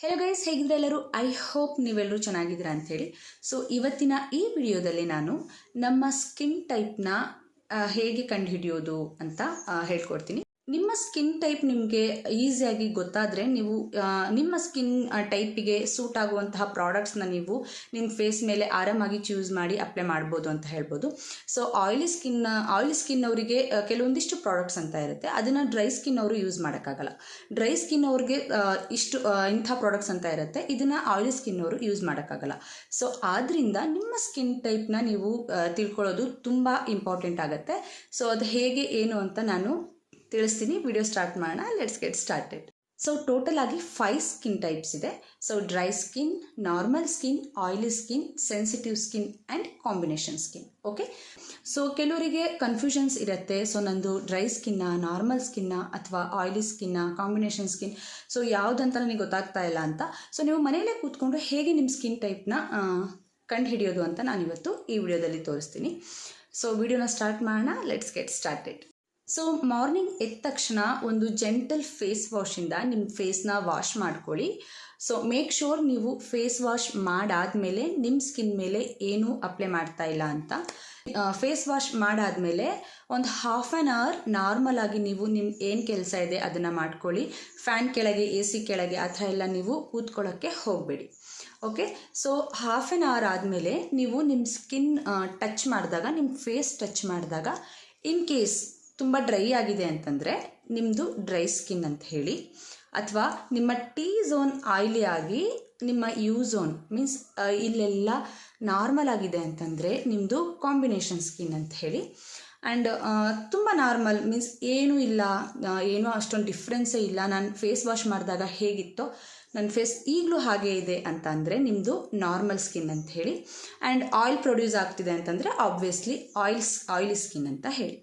Hello guys ಹೇಗಿದ್ರೆ ಎಲ್ಲರೂ? I hope ನೀವೆಲ್ಲರೂ ಚೆನ್ನಾಗಿದ್ದೀರಾ ಅಂಥೇಳಿ. ಸೊ ಇವತ್ತಿನ ಈ ವಿಡಿಯೋದಲ್ಲಿ ನಾನು ನಮ್ಮ ಸ್ಕಿನ್ ಟೈಪ್ನ ಹೇಗೆ ಕಂಡುಹಿಡಿಯೋದು ಅಂತ ಹೇಳ್ಕೊಡ್ತೀನಿ. ನಿಮ್ಮ ಸ್ಕಿನ್ ಟೈಪ್ ನಿಮಗೆ ಈಸಿಯಾಗಿ ಗೊತ್ತಾದರೆ ನೀವು ನಿಮ್ಮ ಸ್ಕಿನ್ ಟೈಪಿಗೆ ಸೂಟ್ ಆಗುವಂತಹ ಪ್ರಾಡಕ್ಟ್ಸ್ನ ನೀವು ನಿಮ್ಮ ಫೇಸ್ ಮೇಲೆ ಆರಾಮಾಗಿ ಚೂಸ್ ಮಾಡಿ ಅಪ್ಲೈ ಮಾಡ್ಬೋದು ಅಂತ ಹೇಳ್ಬೋದು. So oily skin oily skin ಅವರಿಗೆ ಕೆಲವೊಂದಿಷ್ಟು ಪ್ರಾಡಕ್ಟ್ಸ್ ಅಂತ ಇರುತ್ತೆ. ಅದನ್ನು ಡ್ರೈ ಸ್ಕಿನ್ ಅವರು ಯೂಸ್ ಮಾಡೋಕ್ಕಾಗಲ್ಲ. ಡ್ರೈ ಸ್ಕಿನ್ ಅವ್ರಿಗೆ ಇಷ್ಟು ಇಂಥ ಪ್ರಾಡಕ್ಟ್ಸ್ ಅಂತ ಇರುತ್ತೆ. ಇದನ್ನು ಆಯಿಲಿ ಸ್ಕಿನ್ ಅವರು ಯೂಸ್ ಮಾಡೋಕ್ಕಾಗಲ್ಲ. ಸೊ ಆದ್ದರಿಂದ ನಿಮ್ಮ ಸ್ಕಿನ್ ಟೈಪ್ನ ನೀವು ತಿಳ್ಕೊಳ್ಳೋದು ತುಂಬ ಇಂಪಾರ್ಟೆಂಟ್ ಆಗುತ್ತೆ. ಸೊ ಅದು ಹೇಗೆ, ಏನು ಅಂತ ನಾನು ತಿಳಿಸ್ತೀನಿ. ವಿಡಿಯೋ ಸ್ಟಾರ್ಟ್ ಮಾಡೋಣ. Let's get started so total ಆಗಿ ಫೈವ್ ಸ್ಕಿನ್ ಟೈಪ್ಸ್ ಇದೆ. So dry skin normal skin oily skin sensitive skin and combination skin okay so ಕೆಲವರಿಗೆ ಕನ್ಫ್ಯೂಷನ್ಸ್ ಇರುತ್ತೆ. ಸೊ ನಂದು ಡ್ರೈ ಸ್ಕಿನ್ನ ನಾರ್ಮಲ್ ಸ್ಕಿನ್ನ ಅಥವಾ ಆಯಿಲಿ ಸ್ಕಿನ್ನ ಕಾಂಬಿನೇಷನ್ ಸ್ಕಿನ್ ಸೊ ಯಾವುದಂತ ನನಗೆ ಗೊತ್ತಾಗ್ತಾ ಇಲ್ಲ ಅಂತ. ಸೊ ನೀವು ಮನೆಯಲ್ಲೇ ಕೂತ್ಕೊಂಡು ಹೇಗೆ ನಿಮ್ಮ ಸ್ಕಿನ್ ಟೈಪ್ನ ಕಂಡು ಹಿಡಿಯೋದು ಅಂತ ನಾನಿವತ್ತು ಈ ವಿಡಿಯೋದಲ್ಲಿ ತೋರಿಸ್ತೀನಿ. ಸೊ ವಿಡಿಯೋನ ಸ್ಟಾರ್ಟ್ ಮಾಡೋಣ. Let's get started so morning ಎದ್ದ ತಕ್ಷಣ ಒಂದು ಜೆಂಟಲ್ ಫೇಸ್ ವಾಶಿಂದ ನಿಮ್ಮ ಫೇಸ್ನ ವಾಶ್ ಮಾಡ್ಕೊಳ್ಳಿ. ಸೊ ಮೇಕ್ ಶೋರ್ ನೀವು ಫೇಸ್ ವಾಶ್ ಮಾಡಾದಮೇಲೆ ನಿಮ್ಮ ಸ್ಕಿನ್ ಮೇಲೆ ಏನೂ ಅಪ್ಲೈ ಮಾಡ್ತಾ ಇಲ್ಲ ಅಂತ. ಫೇಸ್ ವಾಶ್ ಮಾಡಾದಮೇಲೆ ಒಂದು ಹಾಫ್ ಆ್ಯನ್ ಅವರ್ ನಾರ್ಮಲ್ ಆಗಿ ನೀವು ನಿಮ್ಮ ಏನು ಕೆಲಸ ಇದೆ ಅದನ್ನು ಮಾಡ್ಕೊಳ್ಳಿ. ಫ್ಯಾನ್ ಕೆಳಗೆ ಎ ಸಿ ಕೆಳಗೆ ಆ ಥರ ಎಲ್ಲ ನೀವು ಕೂತ್ಕೊಳ್ಳೋಕ್ಕೆ ಹೋಗಬೇಡಿ. Okay so half an hour ಆದಮೇಲೆ ನೀವು ನಿಮ್ಮ ಸ್ಕಿನ್ ಟಚ್ ಮಾಡಿದಾಗ ನಿಮ್ಮ ಫೇಸ್ ಟಚ್ ಮಾಡಿದಾಗ ಇನ್ ಕೇಸ್ ತುಂಬ ಡ್ರೈ ಆಗಿದೆ ಅಂತಂದರೆ ನಿಮ್ಮದು ಡ್ರೈ ಸ್ಕಿನ್ ಅಂತ ಹೇಳಿ. ಅಥವಾ ನಿಮ್ಮ ಟೀ ಝೋನ್ ಆಯ್ಲಿ ಆಗಿ ನಿಮ್ಮ ಯು ಝೋನ್ ಮೀನ್ಸ್ ಇಲ್ಲೆಲ್ಲ ನಾರ್ಮಲ್ ಆಗಿದೆ ಅಂತಂದರೆ ನಿಮ್ಮದು ಕಾಂಬಿನೇಷನ್ ಸ್ಕಿನ್ ಅಂತ ಹೇಳಿ. ಆ್ಯಂಡ್ ತುಂಬ ನಾರ್ಮಲ್ ಮೀನ್ಸ್ ಏನೂ ಇಲ್ಲ ಏನೂ ಅಷ್ಟೊಂದು ಡಿಫ್ರೆನ್ಸೇ ಇಲ್ಲ. ನಾನು ಫೇಸ್ ವಾಶ್ ಮಾಡಿದಾಗ ಹೇಗಿತ್ತೋ ನನ್ನ ಫೇಸ್ ಈಗಲೂ ಹಾಗೆ ಇದೆ ಅಂತ ಅಂದರೆ ನಿಮ್ಮದು ನಾರ್ಮಲ್ ಸ್ಕಿನ್ ಅಂತ ಹೇಳಿ. ಆ್ಯಂಡ್ ಆಯಿಲ್ ಪ್ರೊಡ್ಯೂಸ್ ಆಗ್ತಿದೆ ಅಂತಂದರೆ ಆಬ್ವಿಯಸ್ಲಿ ಆಯಿಲ್ಸ್ ಆಯಿಲಿ ಸ್ಕಿನ್ ಅಂತ ಹೇಳಿ.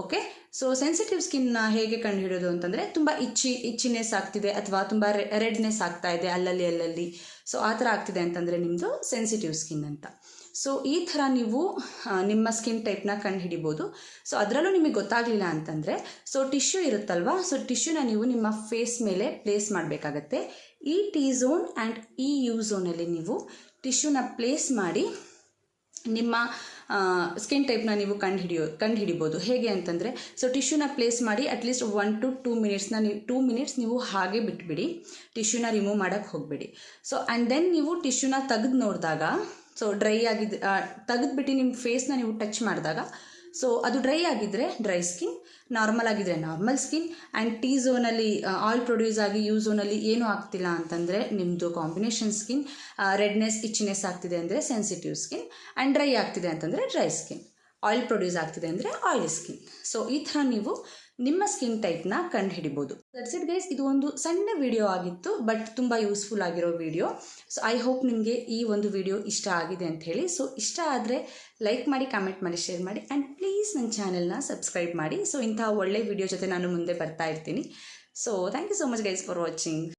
ಓಕೆ ಸೊ ಸೆನ್ಸಿಟಿವ್ ಸ್ಕಿನ್ನ ಹೇಗೆ ಕಂಡುಹಿಡೋದು ಅಂತಂದರೆ ತುಂಬ ಇಚ್ಚಿ ಇಚ್ಚಿನೆಸ್ ಆಗ್ತಿದೆ ಅಥವಾ ತುಂಬ ರೆಡ್ನೆಸ್ ಆಗ್ತಾ ಇದೆ ಅಲ್ಲಲ್ಲಿ ಅಲ್ಲಲ್ಲಿ. ಸೊ ಆ ಥರ ಆಗ್ತಿದೆ ಅಂತಂದರೆ ನಿಮ್ಮದು ಸೆನ್ಸಿಟಿವ್ ಸ್ಕಿನ್ ಅಂತ. ಸೊ ಈ ಥರ ನೀವು ನಿಮ್ಮ ಸ್ಕಿನ್ ಟೈಪ್ನ ಕಂಡುಹಿಡಿಬೋದು. ಸೊ ಅದರಲ್ಲೂ ನಿಮಗೆ ಗೊತ್ತಾಗಲಿಲ್ಲ ಅಂತಂದರೆ ಸೊ ಟಿಶ್ಯೂ ಇರುತ್ತಲ್ವಾ? ಸೊ ಟಿಶ್ಯೂನ ನೀವು ನಿಮ್ಮ ಫೇಸ್ ಮೇಲೆ ಪ್ಲೇಸ್ ಮಾಡಬೇಕಾಗತ್ತೆ. ಈ ಟಿ ಝೋನ್ ಆ್ಯಂಡ್ ಈ ಯು ಝೋನಲ್ಲಿ ನೀವು ಟಿಶ್ಯೂನ ಪ್ಲೇಸ್ ಮಾಡಿ ನಿಮ್ಮ ಸ್ಕಿನ್ ಟೈಪ್ನ ನೀವು ಕಂಡು ಹಿಡಿಯೋ, ಕಂಡು ಹಿಡಿಬೋದು. ಹೇಗೆ ಅಂತಂದರೆ ಸೊ ಟಿಶ್ಯೂನ ಪ್ಲೇಸ್ ಮಾಡಿ at least one to two ಮಿನಿಟ್ಸ್ನ ನೀವು ಟೂ ಮಿನಿಟ್ಸ್ ನೀವು ಹಾಗೆ ಬಿಟ್ಬಿಡಿ. ಟಿಶ್ಯೂನ ರಿಮೂವ್ ಮಾಡೋಕ್ಕೆ ಹೋಗಬೇಡಿ. ಸೊ ಆ್ಯಂಡ್ ದೆನ್ ನೀವು ಟಿಶ್ಯೂನ ತೆಗೆದು ನೋಡಿದಾಗ ಸೊ ಡ್ರೈ ಆಗಿದ್ದು ತೆಗೆದುಬಿಟ್ಟು ನಿಮ್ಮ ಫೇಸ್ನ ನೀವು ಟಚ್ ಮಾಡಿದಾಗ ಸೊ ಅದು ಡ್ರೈ ಆಗಿದ್ದರೆ ಡ್ರೈ ಸ್ಕಿನ್ ನಾರ್ಮಲ್ ಆಗಿದ್ದರೆ ನಾರ್ಮಲ್ ಸ್ಕಿನ್ ಆ್ಯಂಡ್ ಟಿ ಝೋನಲ್ಲಿ ಆಯಿಲ್ ಪ್ರೊಡ್ಯೂಸ್ ಆಗಿ ಯೂ ಝೋನಲ್ಲಿ ಏನೂ ಆಗ್ತಿಲ್ಲ ಅಂತಂದರೆ ನಿಮ್ಮದು ಕಾಂಬಿನೇಷನ್ ಸ್ಕಿನ್ ರೆಡ್ನೆಸ್ ಇಚ್ಚಿನೆಸ್ ಆಗ್ತಿದೆ ಅಂದರೆ ಸೆನ್ಸಿಟಿವ್ ಸ್ಕಿನ್ ಆ್ಯಂಡ್ ಡ್ರೈ ಆಗ್ತಿದೆ ಅಂತಂದರೆ ಡ್ರೈ ಸ್ಕಿನ್ ಆಯಿಲ್ ಪ್ರೊಡ್ಯೂಸ್ ಆಗ್ತಿದೆ ಅಂದರೆ ಆಯಿಲ್ ಸ್ಕಿನ್. ಸೊ ಈ ಥರ ನೀವು ನಿಮ್ಮ ಸ್ಕಿನ್ ಟೈಪ್ನ ಕಂಡು ಹಿಡಿಬೋದು ದಟ್ಸ್ ಇಟ್ ಗೈಸ್ ಇದು ಒಂದು ಸಣ್ಣ ವಿಡಿಯೋ ಆಗಿತ್ತು ಬಟ್ ತುಂಬ ಯೂಸ್ಫುಲ್ ಆಗಿರೋ ವಿಡಿಯೋ ಸೊ ಐ ಹೋಪ್ ನಿಮಗೆ ಈ ಒಂದು ವಿಡಿಯೋ ಇಷ್ಟ ಆಗಿದೆ ಅಂತ ಹೇಳಿ. ಸೊ ಇಷ್ಟ ಆದರೆ ಲೈಕ್ ಮಾಡಿ ಕಾಮೆಂಟ್ ಮಾಡಿ ಶೇರ್ ಮಾಡಿ ಆ್ಯಂಡ್ ಪ್ಲೀಸ್ ನನ್ನ ಚಾನೆಲ್ನ ಸಬ್ಸ್ಕ್ರೈಬ್ ಮಾಡಿ. ಸೊ ಇಂತಹ ಒಳ್ಳೆ ವಿಡಿಯೋ ಜೊತೆ ನಾನು ಮುಂದೆ ಬರ್ತಾ ಇರ್ತೀನಿ. So thank you so much guys for watching